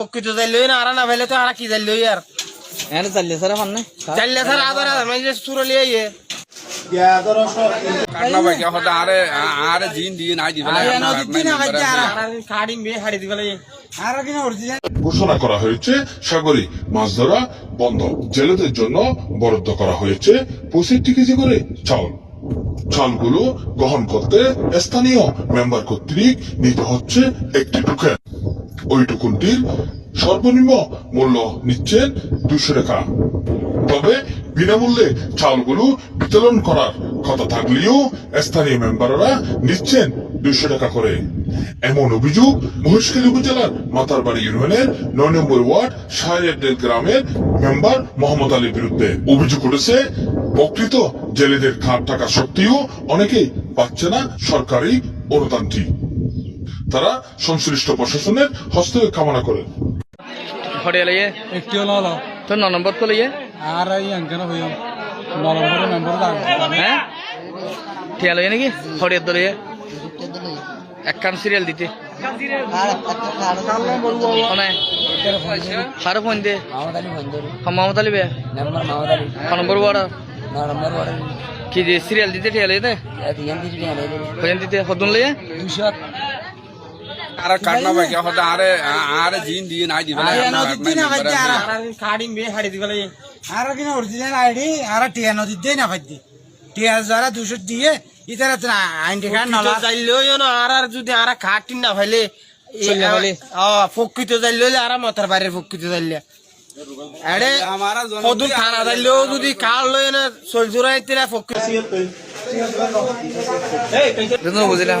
যাইল না আর না ভাইলে তো আর কি আর এনে স্যার আদার আদার মানে ঘোষণা করা হয়েছে সাগরে মাছ ধরা বন্ধ। জেলেদের জন্য বরাদ্দ করা হয়েছে পঁয়ষট্টি কেজি করে চাউল। চালগুলো গ্রহণ করতে স্থানীয় মেম্বার কর্তৃক নিতে হচ্ছে একটি টোকেন ওই টুকুনটির সর্বনিম্ন মূল্য নিচ্ছেন দুশো টাকা। তবে বিনামূল্যে চালগুলো বিতরণ করার কথা থাকলেও স্থানীয় মেম্বাররা নিচ্ছেন দুশো টাকা করে। এমন অভিযোগ মহেশখালী উপজেলার মাতারবাড়ি ইউনিয়নের নয় নম্বর ওয়ার্ড সাহেরডেল গ্রামের মেম্বার মোহাম্মদ আলীর বিরুদ্ধে। অভিযোগ উঠেছে, প্রকৃত জেলেদের খাট টাকা সত্ত্বেও অনেকেই পাচ্ছে না সরকারি অনুদানটি। তারা সংশ্লিষ্ট প্রশাসনের হস্তক্ষেপ কামনা করেন। হড়িয়া লইয়ে একটি হলো হলো। তোর ন নম্বর তো লইয়ে আর এই হ্যাঁ? ঠিয়া লইয়ে নাকি? তো লইয়ে সিরিয়াল দিতে। ফোন দে মামত আলী বে? Number ward? কি যে সিরিয়াল দিতে ঠিয়া লইয়ে ভজন দিতে হদুন লইয়ে আরে কাটনা ভাই হতে আরে আরে জিন দিয়ে নাই দিবে কাড়ি মে হাড়ি দিবেলে আর কিনা অরিজিনাল আইডি আর টিয়া নদী দিয়ে না ফাইদি টিয়া যারা দুশো দিয়ে ইতারা তো আইন টিকা নলা যাইল না আর আর যদি আর খাটি না ভাইলে। প্রকৃত যাইল আর মতার বাইরে প্রকৃত যাইলে আরে কদুর থানা যাইলেও যদি কাল লই না চলচুরা ইতিরা প্রকৃত বুঝলাম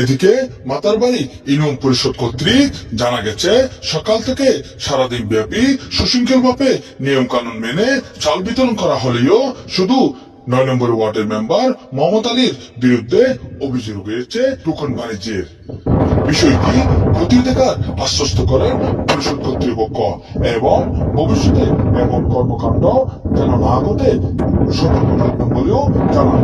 এদিকে মাতার বাড়ি ইউনিয়ন পরিষদ কর্তৃক জানা গেছে সকাল থেকে সারাদিন ব্যাপী সুশৃঙ্খল ভাবে নিয়ম কানুন মেনে চাল বিতরণ করা হলেও শুধু নয় নম্বর ওয়ার্ডের মেম্বার মোহাম্মদ আলীর বিরুদ্ধে অভিযোগ হয়েছে টোকন বাণিজ্যের। বিষয়টি খতিয়ে দেখার, আশ্বস্ত করেন পরিষদ কর্তৃপক্ষ এবং ভবিষ্যতে এমন কর্মকাণ্ড যেন না ঘটে, সতর্ক থাকবেন বলেও জানান।